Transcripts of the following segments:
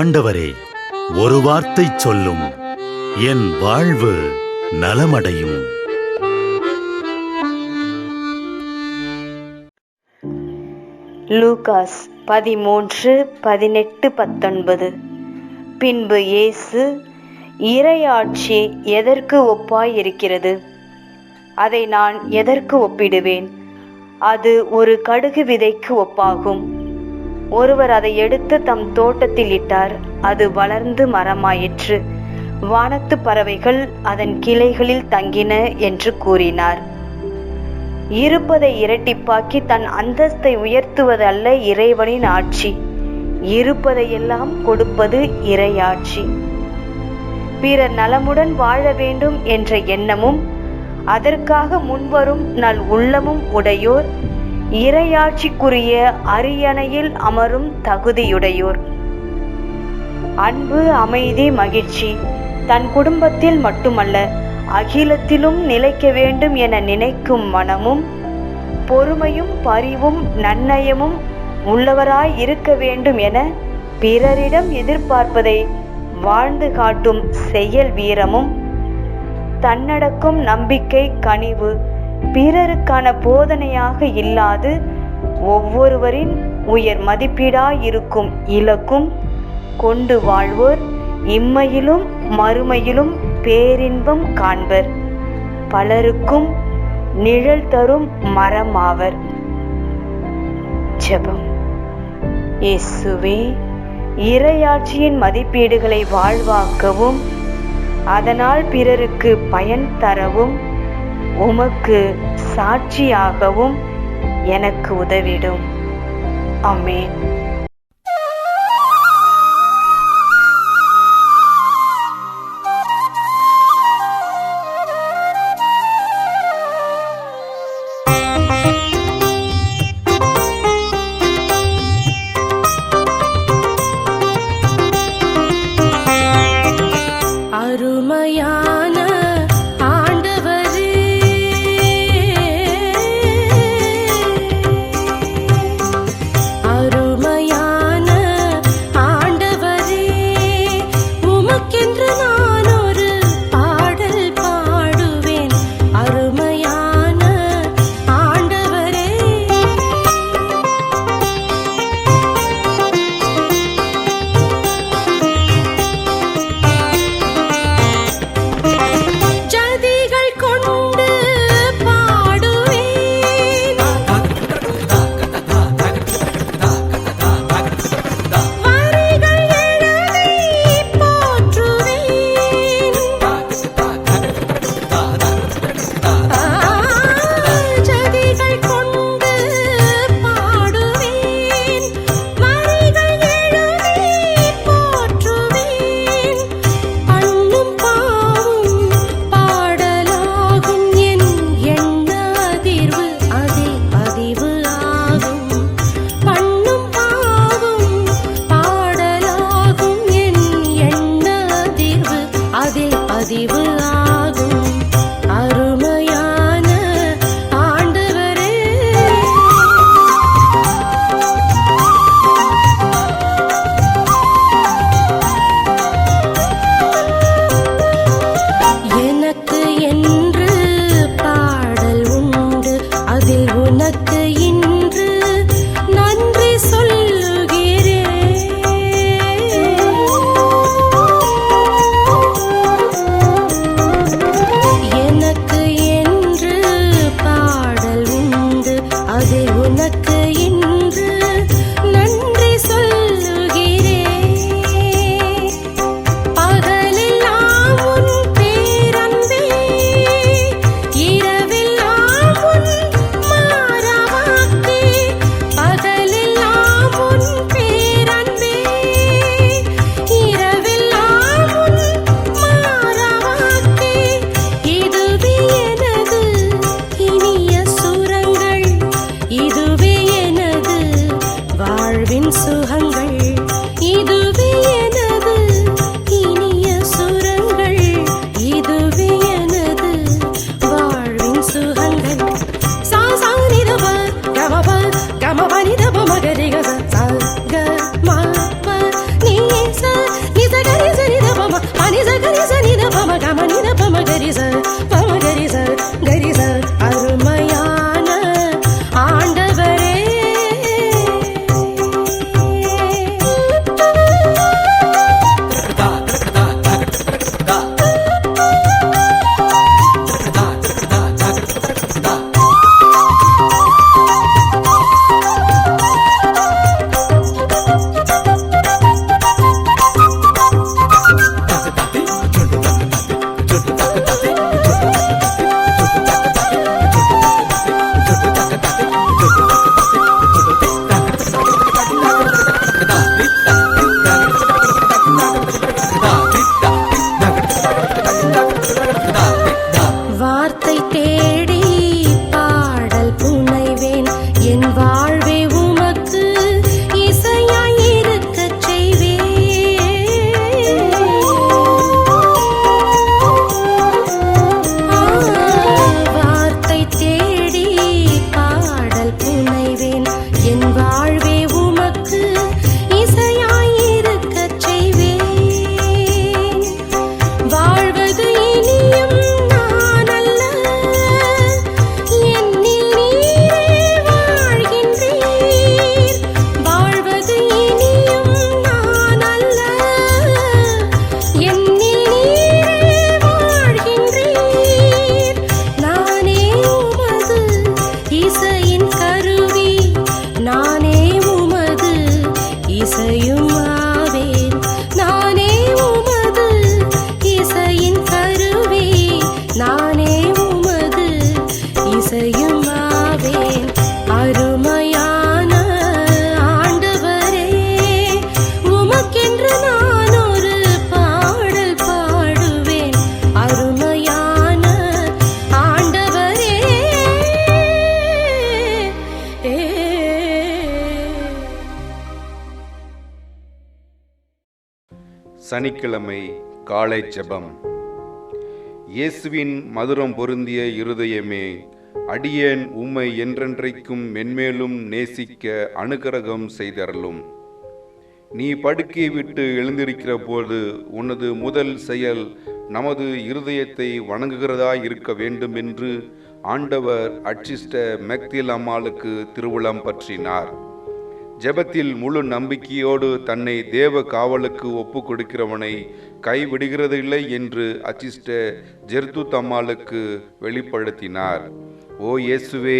ஆண்டவரே ஒரு வார்த்தை சொல்லும். என் வாழ்வு நலமடையும். லூகாஸ் பதிமூன்று பதினெட்டு பத்தொன்பது. பின்பு இயேசு இறையாட்சி எதற்கு ஒப்பாய் இருக்கிறது அதை நான் எதற்கு ஒப்பிடுவேன்? அது ஒரு கடுகு விதைக்கு ஒப்பாகும். ஒருவர் அதை எடுத்து தம் தோட்டத்தில் இட்டார். அது வளர்ந்து மரமாயிற்று. வானத்து பறவைகள் அதன் கிளைகளில் தங்கின என்று கூறினார். இருப்பதை இரட்டிப்பாக்கி தன் அந்தஸ்தை உயர்த்துவது அல்ல இறைவனின் ஆட்சி. இருப்பதையெல்லாம் கொடுப்பது இறையாட்சி. பிறர் நலமுடன் வாழ வேண்டும் என்ற எண்ணமும் அதற்காக முன்வரும் நல் உள்ளமும் உடையோர் இறையாட்சிக்குரிய அரியணையில் அமரும் தகுதியுடையோர். அன்பு அமைதி மகிழ்ச்சி தன் குடும்பத்தில் மட்டுமல்ல அகிலத்திலும் நிலைக்க வேண்டும் என நினைக்கும் மனமும் பொறுமையும் பரிவும் நன்னயமும் உள்ளவராய் இருக்க வேண்டும் என பிறரிடம் எதிர்பார்ப்பதை வாழ்ந்து காட்டும் செயல் வீரமும் தன்னடக்கும் நம்பிக்கை கனிவு பிறருக்கான போதனையாக இல்லாது ஒவ்வொருவரின் உயர் மதிப்பீடாயிருக்கும் இலக்கும் கொண்டு வாழ்வோர் இம்மையிலும் மறுமையிலும் பேரின்பம் காண்பர். பலருக்கும் நிழல் தரும் மரம் ஆவர் ஜெபம். இயேசுவே இரையாட்சியின் மதிப்பீடுகளை வாழ்வாக்கவும் அதனால் பிறருக்கு பயன் தரவும் உமக்கு சாட்சியாகவும் எனக்கு உதவிடும். அமேன் divine. சனிக்கிழமை காலை ஜெபம். இயேசுவின் மதுரம் பொருந்திய இருதயமே அடியேன் உம்மை என்றென்றைக்கும் மென்மேலும் நேசிக்க அனுகிரகம் செய்தருளும். நீ படுக்கை விட்டு எழுந்திருக்கிற போது உனது முதல் செயல் நமது இருதயத்தை வணங்குகிறதாய் இருக்க வேண்டும் என்று ஆண்டவர் அச்சிஷ்ட மெக்தில் அம்மாளுக்கு திருவுளம் பற்றினார். ஜெபத்தில் முழு நம்பிக்கையோடு தன்னை தேவ காவலுக்கு ஒப்பு கொடுக்கிறவனை கைவிடுகிறதில்லை என்று அச்சிஷ்ட ஜெர்துத் அம்மாளுக்கு வெளிப்படுத்தினார். ஓ இயேசுவே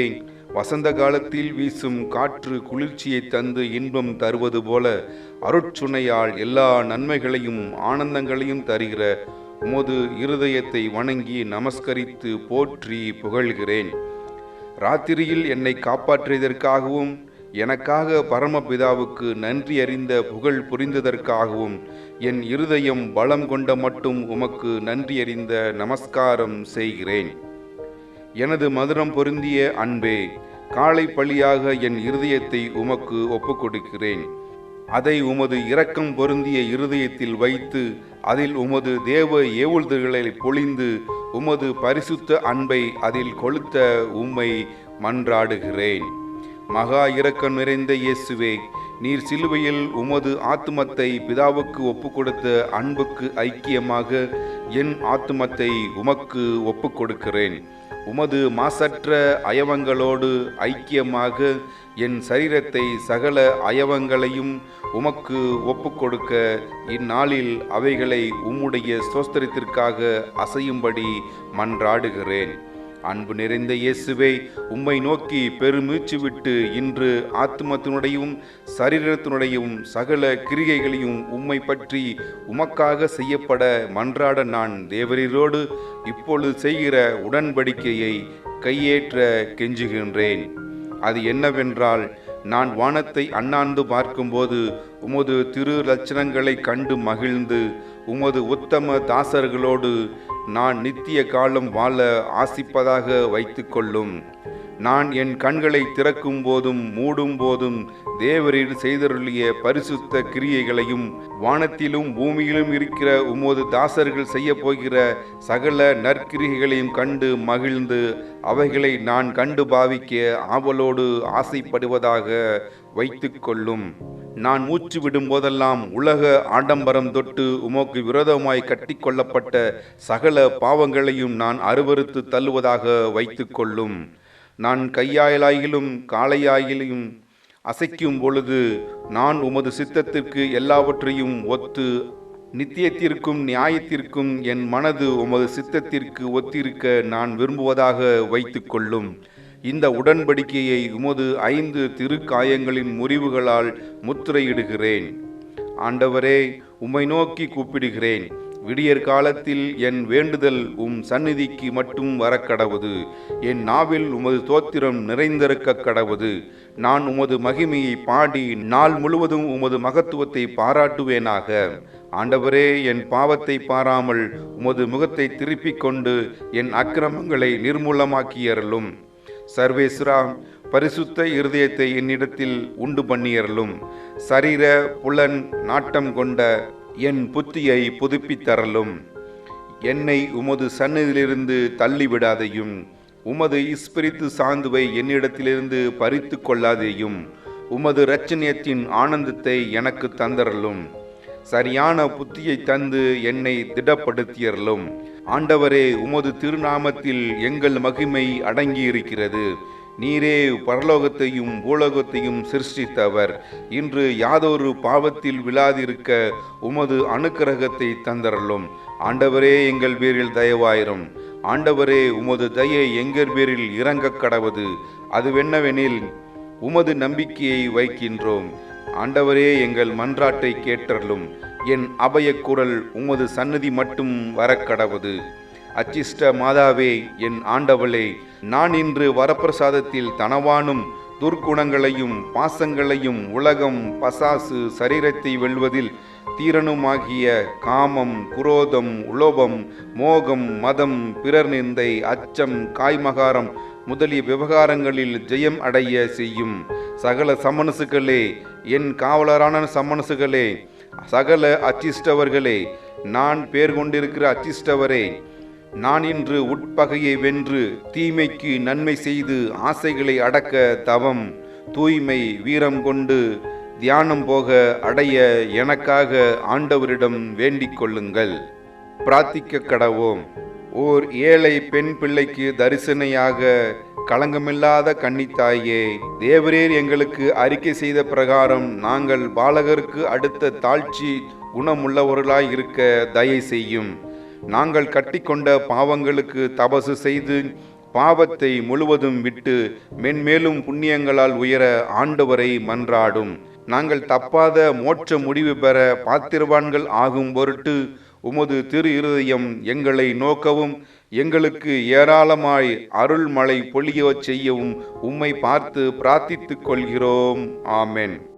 வசந்த காலத்தில் வீசும் காற்று குளிர்ச்சியை தந்து இன்பம் தருவது போல அருட்சுனையால் எல்லா நன்மைகளையும் ஆனந்தங்களையும் தருகிற உமது இருதயத்தை வணங்கி நமஸ்கரித்து போற்றி புகழ்கிறேன். ராத்திரியில் என்னை காப்பாற்றியதற்காகவும் எனக்காக பரமபிதாவுக்கு நன்றி அறிந்த புகழ் புரிந்ததற்காகவும் என் இருதயம் பலம் கொண்ட மட்டும் உமக்கு நன்றி அறிந்த நமஸ்காரம் செய்கிறேன். எனது மதுரம் பொருந்திய அன்பே காலை பழியாக என் இருதயத்தை உமக்கு ஒப்புக் கொடுக்கிறேன் அதை உமது இரக்கம் பொருந்திய இருதயத்தில் வைத்து அதில் உமது தேவ ஏவுழ்துகளை பொழிந்து உமது பரிசுத்த அன்பை அதில் கொளுத்த உம்மை மன்றாடுகிறேன். மகா இரக்கம் நிறைந்த இயேசுவே நீர் சிலுவையில் உமது ஆத்துமத்தை பிதாவுக்கு ஒப்பு கொடுத்த அன்புக்கு ஐக்கியமாக என் ஆத்துமத்தை உமக்கு ஒப்பு கொடுக்கிறேன் உமது மாசற்ற அயவங்களோடு ஐக்கியமாக என் சரீரத்தை சகல அயவங்களையும் உமக்கு ஒப்பு கொடுக்க இந்நாளில் அவைகளை உம்முடைய சோஸ்திரத்திற்காக அசையும்படி மன்றாடுகிறேன். அன்பு நிறைந்த இயேசுவே உம்மை நோக்கி பெருமூச்சு விட்டு இன்று ஆத்மத்தினுடையும் சரீரத்தினுடையும் சகல கிரிகைகளையும் உம்மை பற்றி உமக்காக செய்யப்பட மன்றாட நான் தேவரீரோடு இப்பொழுது செய்கிற உடன்படிக்கையை கையேற்ற கெஞ்சுகின்றேன். அது என்னவென்றால் நான் வானத்தை அண்ணாந்து பார்க்கும்போது உமது திரு லட்சணங்களை கண்டு மகிழ்ந்து உமது உத்தம தாசர்களோடு நான் நித்திய காலம் வாழ ஆசிப்பதாக வைத்துக்கொள்ளும். நான் என் கண்களை திறக்கும் போதும் மூடும் போதும் தேவரில் செய்தருளிய பரிசுத்த கிரியைகளையும் வானத்திலும் பூமியிலும் இருக்கிற உமது தாசர்கள் செய்ய போகிற சகல நற்கிரிகைகளையும் கண்டு மகிழ்ந்து அவைகளை நான் கண்டு பாவிக்க ஆவலோடு ஆசைப்படுவதாக வைத்துக்கொள்ளும். நான் மூச்சு விடும் போதெல்லாம் உலக ஆடம்பரம் தொட்டு உமக்கு விரோதமாய் கட்டிக்கொள்ளப்பட்ட சகல பாவங்களையும் நான் அருவருத்து தள்ளுவதாக வைத்துக்கொள்ளும் நான் கையாயிலாயிலும் காளையாயிலும் அசைக்கும் பொழுது நான் உமது சித்தத்திற்கு எல்லாவற்றையும் ஒத்து நித்தியத்திற்கும் நியாயத்திற்கும் என் மனது உமது சித்தத்திற்கு ஒத்திருக்க நான் விரும்புவதாக வைத்துக்கொள்ளும் இந்த உடன்படிக்கையை உமது ஐந்து திருக்காயங்களின் முறிவுகளால் முத்திரையிடுகிறேன். ஆண்டவரே உம்மை நோக்கி கூப்பிடுகிறேன். விடியற் காலத்தில் என் வேண்டுதல் உம் சந்நிதிக்கு மட்டும் வரக்கடவது. என் நாவில் உமது தோத்திரம் நிறைந்திருக்க கடவுது. நான் உமது மகிமையை பாடி நாள் முழுவதும் உமது மகத்துவத்தை பாராட்டுவேனாக. ஆண்டவரே என் பாவத்தை பாராமல் உமது முகத்தை திருப்பிக் கொண்டு என் அக்கிரமங்களை நிர்மூலமாக்கியறலும் சர்வேஸ்வரா பரிசுத்த இருதயத்தை என்னிடத்தில் உண்டு பண்ணியறலும் சரீர புலன் நாட்டம் கொண்ட என் புத்தியை புதுப்பித்தரலும் என்னை உமது சன்னதியிலிருந்து தள்ளிவிடாதையும் உமது இஸ்பிரித்து சாந்துவை என்னிடத்திலிருந்து பறித்து கொள்ளாதேயும் உமது இரட்சணியத்தின் ஆனந்தத்தை எனக்கு தந்தரலும் சரியான புத்தியை தந்து என்னை திடப்படுத்தியறலும் ஆண்டவரே உமது திருநாமத்தில் எங்கள் மகிமை அடங்கியிருக்கிறது. நீரே பரலோகத்தையும் பூலோகத்தையும் சிருஷ்டித்தவர். இன்று யாதொரு பாவத்தில் விழாதிருக்க உமது அனுக்கிரகத்தை தந்தரலும். ஆண்டவரே எங்கள் பேரில் தயவாயிரும். ஆண்டவரே உமது தயை எங்கள் பேரில் இறங்கக் கடவது. அதுவென்னவெனில் உமது நம்பிக்கையை வைக்கின்றோம். ஆண்டவரே எங்கள் மன்றாட்டை கேட்டருளும் என் அபயக்குரல் உமது சந்நிதி மட்டும் வரக்கடவது. அச்சிஷ்ட மாதாவே என் ஆண்டவளே நான் இன்று வரப்பிரசாதத்தில் தனவானும் துர்க்குணங்களையும் பாசங்களையும் உலகம் பசாசு சரீரத்தை வெல்வதில் தீரனுமாகிய காமம் குரோதம் உலோபம் மோகம் மதம் பிறர் நிந்தை அச்சம் காய்மகாரம் முதலிய விவகாரங்களில் ஜெயம் அடைய செய்யும். சகல சமனசுகளே என் காவலரான சமனசுகளே சகல அச்சிஷ்டவர்களே நான் பேர் கொண்டிருக்கிற அச்சிஷ்டவரே நான் இன்று உட்பகையை வென்று தீமைக்கு நன்மை செய்து ஆசைகளை அடக்க தவம் தூய்மை வீரம் கொண்டு தியானம் போக அடைய எனக்காக ஆண்டவரிடம் வேண்டிக் கொள்ளுங்கள். பிரார்த்திக்க கடவோம். ஓர் ஏழை பெண் பிள்ளைக்கு தரிசனையாக களங்கமில்லாத கன்னித்தாயே தேவரீர் எங்களுக்கு அறிக்கை செய்த பிரகாரம் நாங்கள் பாலகருக்கு அடுத்த தாழ்ச்சி குணமுள்ளவர்களாய் இருக்க தயை செய்யும். நாங்கள் கட்டிக்கொண்ட பாவங்களுக்கு தபசு செய்து பாவத்தை முழுவதும் விட்டு மென்மேலும் புண்ணியங்களால் உயர ஆண்டவரை மன்றாடும். நாங்கள் தப்பாத மோட்ச முடிவு பெற பாத்திரவான்கள் ஆகும் பொருட்டு உமது திரு இருதயம் எங்களை நோக்கவும் எங்களுக்கு ஏராளமாய் அருள்மழை பொழியச் செய்யவும் உம்மை பார்த்து பிரார்த்தித்துக் கொள்கிறோம். ஆமென்.